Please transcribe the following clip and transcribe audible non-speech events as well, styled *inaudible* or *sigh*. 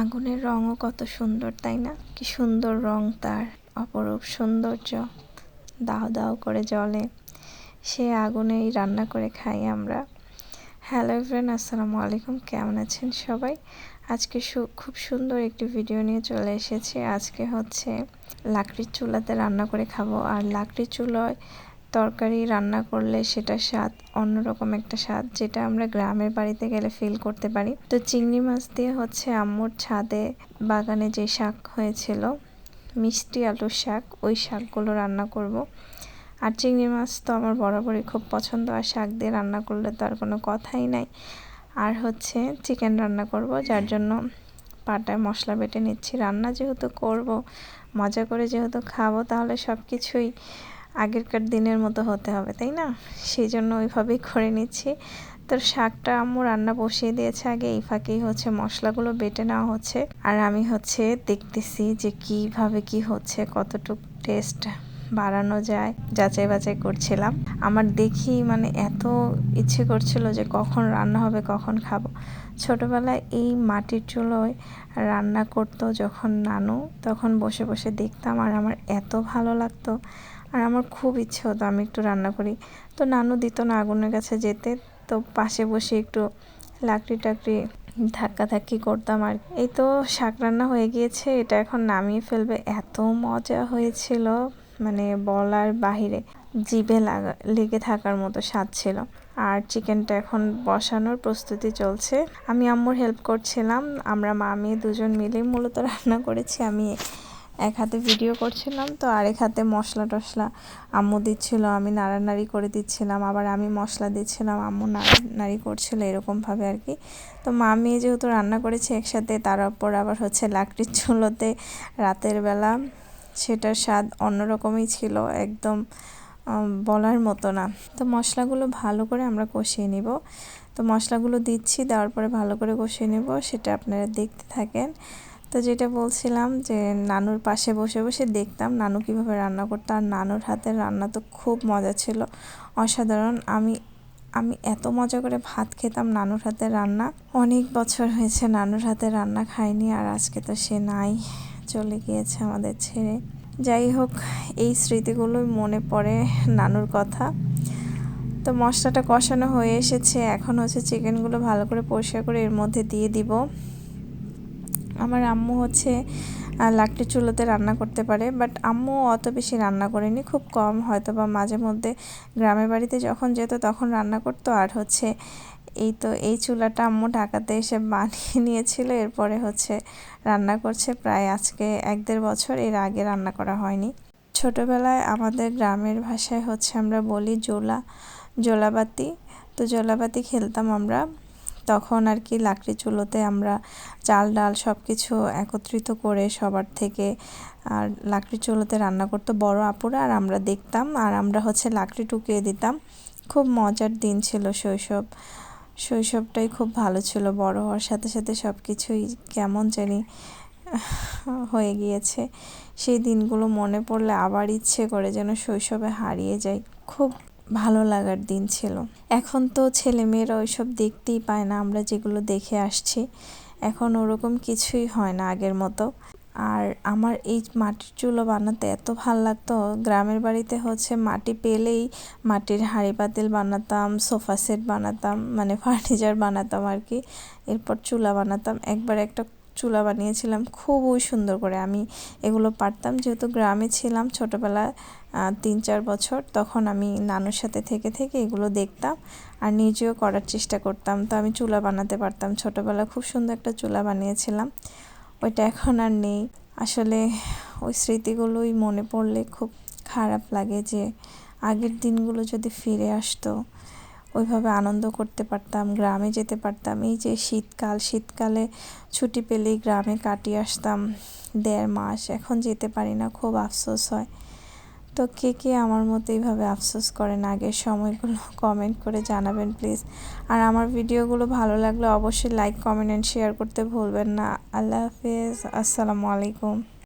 আগুনের রঙও কত সুন্দর, তাই না? কি সুন্দর রং তার, অপরূপ সৌন্দর্য। দাও দাও করে জলে। সে আগুনেই রান্না করে খাই আমরা। হ্যালো ফ্রেন্ড আসসালামু আলাইকুম। কেমন আছেন সবাই? আজকে খুব সুন্দর একটি ভিডিও নিয়ে চলে এসেছি। আজকে হচ্ছে লাকড়ির চুলাতে রান্না করে খাব। আর লাকড়ির চুলায় তরকারি রান্না করলে সেটা স্বাদ অন্যরকম একটা স্বাদ, যেটা আমরা গ্রামের বাড়িতে গেলে ফিল করতে পারি। তো চিংড়ি মাছ দিয়ে হচ্ছে আম্মুর ছাদে বাগানে যে শাক হয়েছিল, মিষ্টি আলুর শাক, ওই শাকগুলো রান্না করব। আর চিংড়ি মাছ তো আমার বরাবরই খুব পছন্দ, আর শাক দিয়ে রান্না করলে তো আর কোনো কথাই নাই। আর হচ্ছে চিকেন রান্না করব, যার জন্য পাটায় মশলা বেটে নিচ্ছি। রান্না যেহেতু করব, মজা করে যেহেতু খাব, তাহলে সব কিছুই আগেরকার দিনের মতো হতে হবে, তাই না? সেই জন্য ওইভাবেই করে নিচ্ছি। তোর শাকটা আম্মু রান্না বসিয়ে দিয়েছে আগে, এই ফাঁকেই হচ্ছে মশলাগুলো বেটে নেওয়া হচ্ছে। আর আমি হচ্ছে দেখতেছি যে কীভাবে কি হচ্ছে, কতটুকু টেস্ট বাড়ানো যায়, যাচাই বাছাই করছিলাম। আমার দেখি মানে এত ইচ্ছে করছিল যে কখন রান্না হবে, কখন খাব। ছোটোবেলায় এই মাটির চুলোয় রান্না করতো যখন নানু, তখন বসে বসে দেখতাম আর আমার এত ভালো লাগতো। আর আমার খুব ইচ্ছে হতো আমি একটু রান্না করি। তো নানু দিত না আগুনের কাছে যেতে, তো পাশে বসে একটু লাকড়ি টাকড়ি ধাক্কা ধাক্কি করতাম আর এই তো শাক রান্না হয়ে গিয়েছে, এটা এখন নামিয়ে ফেলবে। এত মজা হয়েছিল। মানে বলার বাহিরে জিভে লাগা, লেগে থাকার মতো স্বাদ ছিল। আর চিকেনটা এখন বসানোর প্রস্তুতি চলছে। আমি আম্মুর হেল্প করছিলাম। আমরা মা মেয়ে দুজন মিলে মূলত রান্না করেছি। আমি এক হাতে ভিডিও করছিলাম, তো আরেক হাতে মশলা টশলা আম্মু দিচ্ছিল, আমি নাড়ানাড়ি করে দিচ্ছিলাম। আবার আমি মশলা দিচ্ছিলাম, আম্মু নাড়ানাড়ি করছিল এরকমভাবে আর কি। তো মা মেয়ে যেহেতু রান্না করেছে একসাথে, তার ওপর আবার হচ্ছে লাকড়ির চুলোতে রাতের বেলা সেটার স্বাদ অন্যরকমই ছিল, একদম বলার মতো না। তো মশলাগুলো ভালো করে আমরা কষিয়ে নিব। তো মশলাগুলো দিচ্ছি, দেওয়ার পরে ভালো করে কষিয়ে নেব, সেটা আপনারা দেখতে থাকেন। তো যেটা বলছিলাম যে নানুর পাশে বসে বসে দেখতাম নানু কীভাবে রান্না করতো, আর নানুর হাতের রান্না তো খুব মজা ছিল। অসাধারণ। আমি আমি এত মজা করে ভাত খেতাম নানুর হাতের রান্না। অনেক বছর হয়েছে নানুর হাতের রান্না খাইনি, আর আজকে তো সে নাই। চলে গিয়েছে আমাদের ছেড়ে। যাই হোক, এই স্মৃতিগুলোই মনে পড়ে নানুর কথা। তো মশলাটা কষানো হয়ে এসেছে। এখন হচ্ছে চিকেনগুলো ভালো করে পরিষ্কার করে এর মধ্যে দিয়ে দিব। আমার আম্মু হচ্ছে লাকড়ি চুলোতে রান্না করতে পারে বাট আম্মু অত বেশি রান্না করেনি, খুব কম। হয়তো বা মাঝে মধ্যে গ্রামের বাড়িতে যখন যেত তখন রান্না করতো। আর হচ্ছে এই তো এই চুলাটা আম্মু ঢাকাতে এসে বানিয়ে নিয়েছিল। এরপরে হচ্ছে রান্না করছে প্রায় আজকে এক দেড় বছর, এর আগে রান্না করা হয়নি। ছোটোবেলায় আমাদের গ্রামের ভাষায় হচ্ছে আমরা বলি জোলা, জোলাবাতি। তো জোলাবাতি খেলতাম আমরা। তখন আর কি লাকড়ি চুলোতে আমরা চাল, ডাল সব কিছু একত্রিত করে সবার থেকে আর লাকড়ি চুলোতে রান্না করতো বড় আপুরা আর আমরা দেখতাম। আর আমরা হচ্ছে লাকড়ি টুকিয়ে দিতাম। খুব মজার দিন ছিল শৈশব। শৈশবটাই খুব ভালো ছিল, বড় হওয়ার সাথে সাথে সব কিছুই কেমন জানি হয়ে গিয়েছে। সেই দিনগুলো মনে পড়লে আবার ইচ্ছে করে যেন শৈশবে হারিয়ে যাই। খুব ভালো লাগার দিন ছিল। এখন তো ছেলেমেয়েরা ওইসব দেখতেই পায় না, আমরা যেগুলো দেখে আসছি। এখন ওরকম কিছুই হয় না আগের মতো। আর আমার এই মাটির চুলো বানাতে এত ভালো লাগতো। গ্রামের বাড়িতে হচ্ছে মাটি পেলেই মাটির হাঁড়ি পাতিল বানাতাম, সোফা সেট বানাতাম মানে ফার্নিচার বানাতাম আর কি। এরপর চুলা বানাতাম। একবার একটা চুলা বানিয়েছিলাম, খুবই সুন্দর করে। আমি এগুলো পারতাম, যেহেতু গ্রামে ছিলাম ছোটোবেলায় তিন চার বছর, তখন আমি নানুর সাথে থেকে থেকে এগুলো দেখতাম আর নিজেও করার চেষ্টা করতাম। তো আমি চুলা বানাতে পারতাম। ছোটোবেলায় খুব সুন্দর একটা চুলা বানিয়েছিলাম। ওইটা এখন আর নেই। আসলে ওই স্মৃতিগুলোই মনে পড়লে খুব খারাপ লাগে যে আগের দিনগুলো যদি ফিরে আসতো, ওইভাবে আনন্দ করতে পারতাম, গ্রামে যেতে পারতাম। এই যে শীতকাল, শীতকালে ছুটি পেলেই গ্রামে কাটিয়ে আসতাম দেড় মাস। এখন যেতে পারি না, খুব আফসোস হয়। তো কে কে আমার মতো এইভাবে আফসোস করেন? আগের সময়গুলো *laughs* কমেন্ট করে জানাবেন প্লিজ আর আমার ভিডিওগুলো ভালো লাগলে অবশ্যই লাইক কমেন্ট অ্যান্ড শেয়ার করতে ভুলবেন না। আল্লাহ হাফিজ। আসসালামু আলাইকুম।